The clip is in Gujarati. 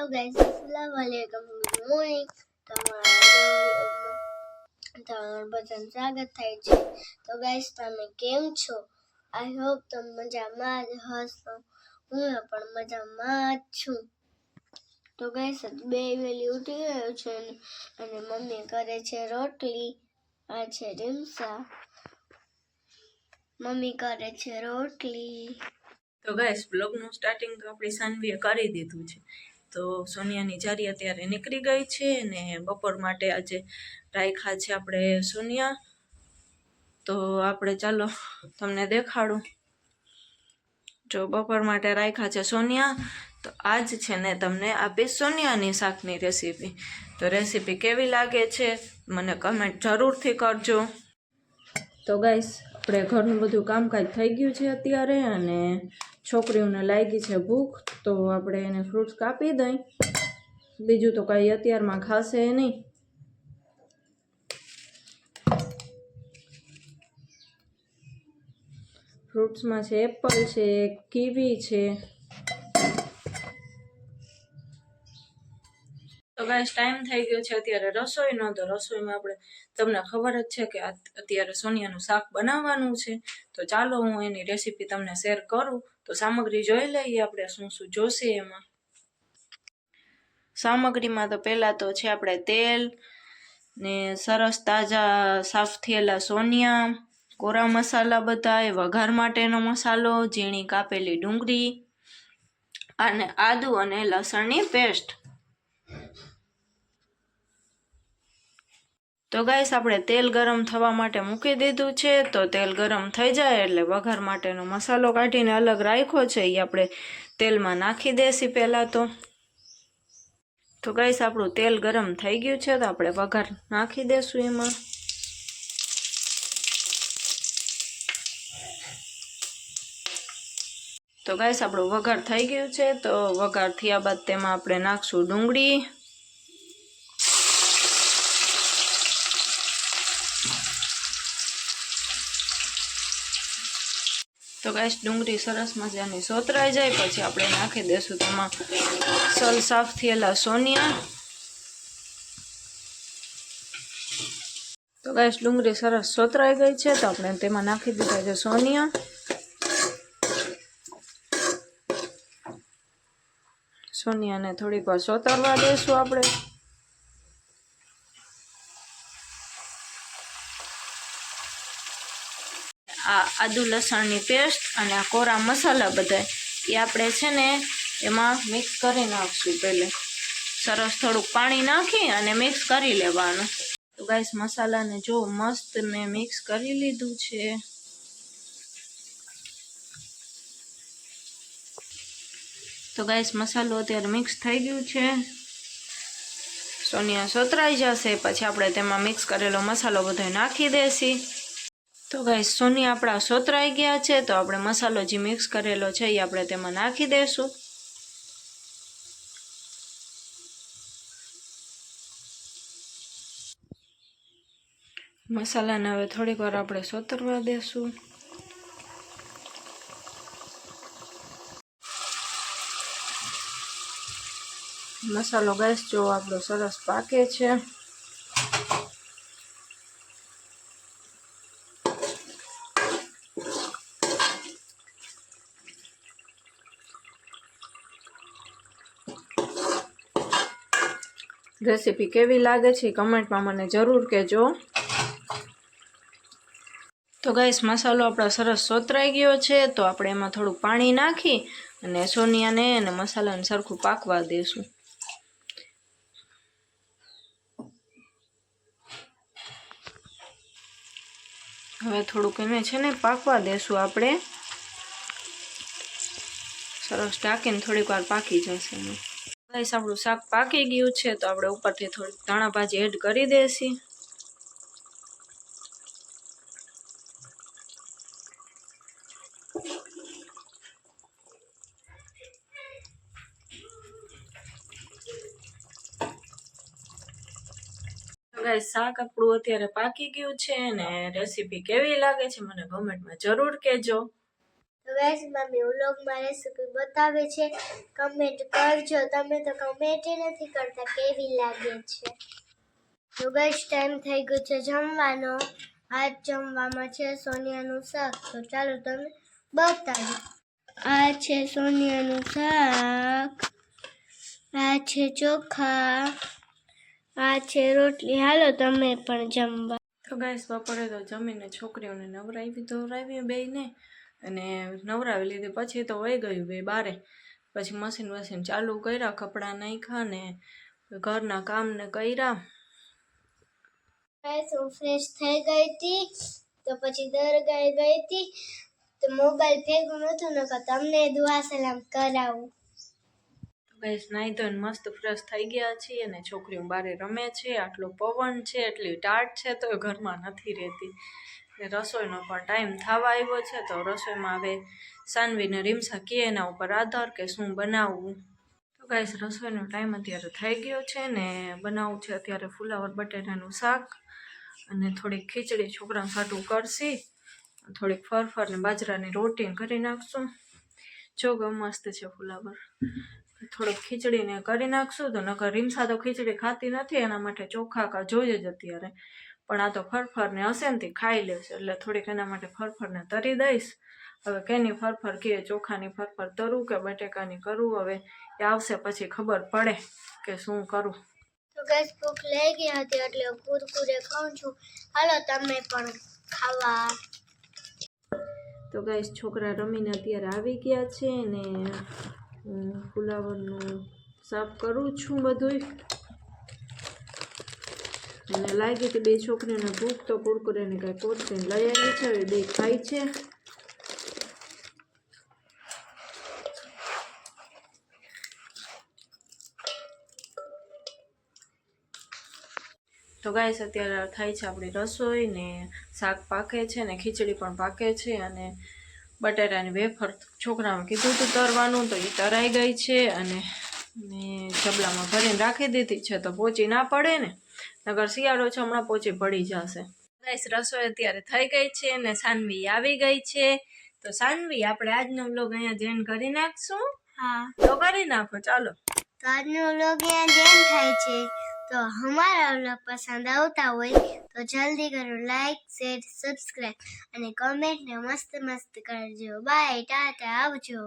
હેલો ગાઈસ અસલામ વાલેકુમ ગુડ મોર્નિંગ તમારા તમારું સ્વાગત થાય છે. તો ગાઈસ તમે કેમ છો? આઈ હોપ તમે મજામાં જ હશો. હું પણ મજામાં જ છું. તો ગાઈસ બે વેલી ઉઠી ગયો છે અને મમ્મી કરે છે રોટલી. આ છે રીમસા. મમ્મી કરે છે રોટલી. તો ગાઈસ બ્લોગનું સ્ટાર્ટિંગ તો આપણે સાનવીએ કરી દીધું છે. તો સોનિયાની જારી અત્યારે નીકળી ગઈ છે ને બપોર માટે આજે રાખ્યા છે આપણે સોનિયા. તો આપણે ચાલો તમને દેખાડું. જો બપોર માટે રાખ્યા છે સોનિયા, તો આજ છે ને તમને આપીશ સોનિયાની શાકની રેસીપી તો રેસીપી કેવી લાગે છે, મને કમેન્ટ જરૂરથી કરજો. તો ગાઈસ આપણે ઘરનું બધું કામકાજ થઈ ગયું છે અત્યારે અને છોકરીઓને લાગી છે ભૂખ, તો આપણે એને ફ્રૂટ્સ કાપી દઈ. બીજું તો કાંઈ અત્યારમાં ખાશે નહીં. ફ્રૂટ્સમાં છે એપલ છે કીવી છે. ગાઈસ ટાઈમ થઈ ગયો છે. અત્યારે રસોઈનો તો રસોઈમાં આપણે તમને ખબર જ છે કે અત્યારે સોનિયાનું શાક બનાવવાનું છે. તો ચાલો હું એની રેસીપી તમને શેર કરું. તો સામગ્રી જોઈ લઈએ આપણે શું શું જોશે એમાં. સામગ્રીમાં તો પહેલાં તો છે આપણે તેલ ને સરસ તાજા સાફ થયેલા સોનિયા, કોરા મસાલા બધાય વઘાર માટેનો મસાલો, ઝીણી કાપેલી ડુંગળી અને આદુ અને લસણની પેસ્ટ. તો ગાઈસ, આપણે તેલ ગરમ થવા માટે મૂકી દીધું છે. તો તેલ ગરમ થઈ જાય એટલે વઘાર માટેનો મસાલો કાઢીને અલગ રાખ્યો છે. એ આપણે તેલમાં નાખી દેસી પહેલાં તો. તો ગાઈસ, આપણું તેલ ગરમ થઈ ગયું છે. તો આપણે વઘાર નાખી દેશું એમાં. તો ગાઈસ, આપણું વઘાર થઈ ગયું છે. તો વઘાર થયા બાદ તેમાં આપણે નાખશું ડુંગળી. તો ગાઈસ ડુંગળી સરસ મજાની સોતરાઈ જાય, પછી આપણે નાખી દેશું તેમાં સલ સાફ થયેલા સોનિયા. તો ગાઈસ ડુંગળી સરસ સોતરાઈ ગઈ છે, તો આપણે તેમાં નાખી દીધા છે સોનિયા. સોનિયાને થોડીક વાર સોતરવા દેશું આપણે. આ આદુ લસણની પેસ્ટ અને આ કોરા મસાલા બધા એ આપણે છે ને એમાં મિક્સ કરી નાખશું પહેલે. સરસ થોડુંક પાણી નાખી અને મિક્સ કરી લેવાનું. તો ગાઈસ મસાલાને જો મસ્ત મેં મિક્સ કરી લીધું છે. તો ગાઈસ મસાલો અત્યારે મિક્સ થઈ ગયું છે. સોનિયા સોતરાઈ જશે, પછી આપણે તેમાં મિક્સ કરેલો મસાલો બધો નાખી દેસી તો ગાઈ સોની આપણા સોતરાઈ ગયા છે, તો આપણે મસાલો જે મિક્સ કરેલો છે એ આપણે તેમાં નાખી દઈશું મસાલાને હવે થોડીક વાર આપણે સોતરવા દેશું. મસાલો ગેસ જો આપણો સરસ પાકે છે. રેસીપી કેવી લાગે છે કમેન્ટમાં મને જરૂર કહેજો. તો ગાઈસ, મસાલો આપણો સરસ સોતરાઈ ગયો છે, તો આપણે એમાં થોડું પાણી નાખી અને સોનિયાને અને મસાલાને સરખું પાકવા દઈશું હવે થોડુંક એને છે ને પાકવા દેશું આપણે. સરસ ટાંકીને થોડીક વાર પાકી જશે એમાં. ગાઈસ આપણું શાક પાકી ગયું છે, તો આપણે ઉપરથી થોડીક ધાણા ભાજી એડ કરી દેસી ગાઈસ શાક આપણું અત્યારે પાકી ગયું છે અને રેસીપી કેવી લાગે છે મને કોમેન્ટમાં જરૂર કહેજો. ગાઈસ મમ્મી વ્લોગમાં રેસીપી બતાવે છે. કમેન્ટ કરજો. તમે તો કમેન્ટ નથી કરતા, કેવી લાગે છે? તો ગાઈસ ટાઈમ થઈ ગયો છે જમવાનો. આજ જમવામાં છે સોનિયાનું શાક. તો ચાલો તમે બતાવો. આ છે સોનિયાનું શાક. આ છે ચોખા. આ છે રોટલી. હાલો તમે પણ જમવા. તો ગાઈસ બપોરે તો જમીને છોકરીઓને નવરાવી ધોરાવી બેયને. અને નવરાવી લીધી. પછી તો વહી ગયું બે બારે. પછી મશીન વસીન ચાલુ કર્યા કપડાં નાખ્યા ને ઘરના કામને કર્યા. હું ફ્રેશ થઈ ગઈ હતી. તો પછી દરગાહે ગઈ હતી. તો મોબાઈલ ભેગું નહોતું નકર તમને દુઆ સલામ કરાવું. બસ નાઈ તો મસ્ત ફ્રેશ થઈ ગયા છીએ અને છોકરીઓ બારે રમે છે આટલો પવન છે એટલી ટાટ છે તો ઘરમાં નથી રહેતી. રસોઈનો પણ ટાઈમ થવા આવ્યો છે, તો રસોઈમાં હવે સાનવીને રીમસા કહે એના ઉપર આધાર કે શું બનાવવું. તો ગાઈસ રસોઈનો ટાઈમ અત્યારે થઈ ગયો છે ને બનાવવું છે અત્યારે ફુલાવર બટેટાનું શાક અને થોડીક ખીચડી છોકરાને સાટું કરશી. થોડીક ફરફર ને બાજરાની રોટી કરી નાખશું. જો મસ્ત છે ફુલાવર. થોડુંક ખીચડીને કરી નાખશું તો નકર રીમસા તો ખીચડી ખાતી નથી, એના માટે ચોખા જોઈએ જ અત્યારે. પણ આ તો ફરફરને હશે ને તે ખાઈ લેશે એટલે થોડીક એના માટે ફરફરને તરી દઈશ. હવે કેની ફરફર કે ચોખાની ફરફર તરું કે બટેકાની કરું? હવે એ આવશે પછી ખબર પડે કે શું કરું. તો ગેસ ભૂખ લઈ ગઈ હતી એટલે કુરકુરે ખાઉં છું. હાલો તમે પણ ખાવા. તો ગાઈસ છોકરા રમીને અત્યારે આવી ગયા છે ને ફુલાવરનું સાફ કરું છું બધુંય. અને લાગી હતી બે છોકરીઓને ભૂખ તો કુરકુરેને કાંઈ કોટકીને લઈ આવી છે હવે બે ખાય છે. તો ગાઈસ, અત્યારે થાય છે આપણી રસોઈ ને શાક પાકે છે ને ખીચડી પણ પાકે છે અને બટાટાની વેફર છોકરામાં કીધું હતું તરવાનું, તો એ તરાઈ ગઈ છે અને જબલામાં ભરીને રાખી દીધી છે. તો પોચી ના પડે ને નગર શિયાળો છે હમણાં પોચી પડી જશે. ગાઈસ રસોઈ અત્યારે થઈ ગઈ છે અને સાનવી આવી ગઈ છે. તો સાનવી આપણે આજનો બ્લોગ અહીંયા જેન કરી નાખશું. હા. તો કરી નાખો ચાલો. તો આજનો વ્લોગ અહીંયા જેમ થાય છે. તો અમારા વ્લોગ પસંદ આવતા હોય તો જલ્દી કરો લાઈક શેર સબસ્ક્રાઈબ અને કમેન્ટ ને મસ્ત મસ્ત કરજો. બાય ટાટા આવજો.